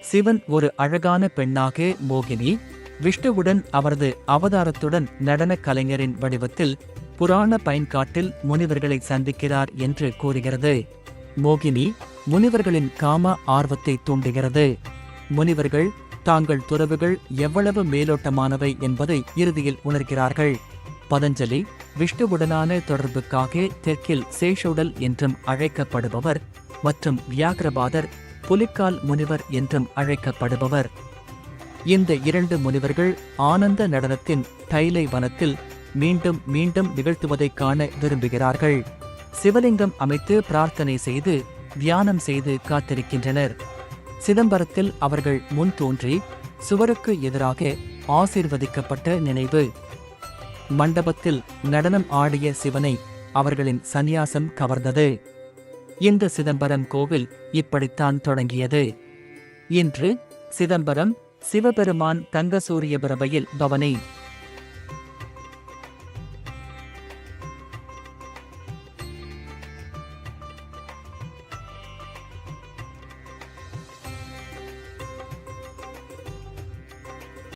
சிவன் ஒரு அழகான பெண்ணாக மோகினி விஷ்ணுவுடன் அவரது அவதாரத்துடன் நடன கலைஞரின் வடிவத்தில் புராண பயன்காட்டில் முனிவர்களை சந்திக்கிறார் என்று கூறுகிறது. மோகினி முனிவர்களின் காம ஆர்வத்தை தூண்டுகிறது. முனிவர்கள் தாங்கள் துறவுகள் எவ்வளவு மேலோட்டமானவை என்பதை இறுதியில் உணர்கிறார்கள். பதஞ்சலி விஷ்ணுவுடனான தொடர்புக்காக தெற்கில் சேஷோடல் என்றும் அழைக்கப்படுபவர் மற்றும் வியாகிரபாதர் புலிக்கால் முனிவர் என்றும் அழைக்கப்படுபவர். இந்த இரண்டு முனிவர்கள் ஆனந்த நடனத்தின் தைலை வனத்தில் மீண்டும் மீண்டும் நிகழ்த்துவதைக் காண விரும்புகிறார்கள். சிவலிங்கம் அமைத்து பிரார்த்தனை செய்து தியானம் செய்து காத்திருக்கின்றனர். சிதம்பரத்தில் அவர்கள் முன் தோன்றி சுவருக்கு எதிராக ஆசீர்வதிக்கப்பட்ட நினைவு. மண்டபத்தில் நடனம் ஆடிய சிவனை அவர்களின் சந்நியாசம் கவர்ந்தது. இந்த சிதம்பரம் கோவில் இப்படித்தான் தொடங்கியது. இன்று சிதம்பரம் சிவபெருமான் தங்கசூரிய பிரபையில் பவனி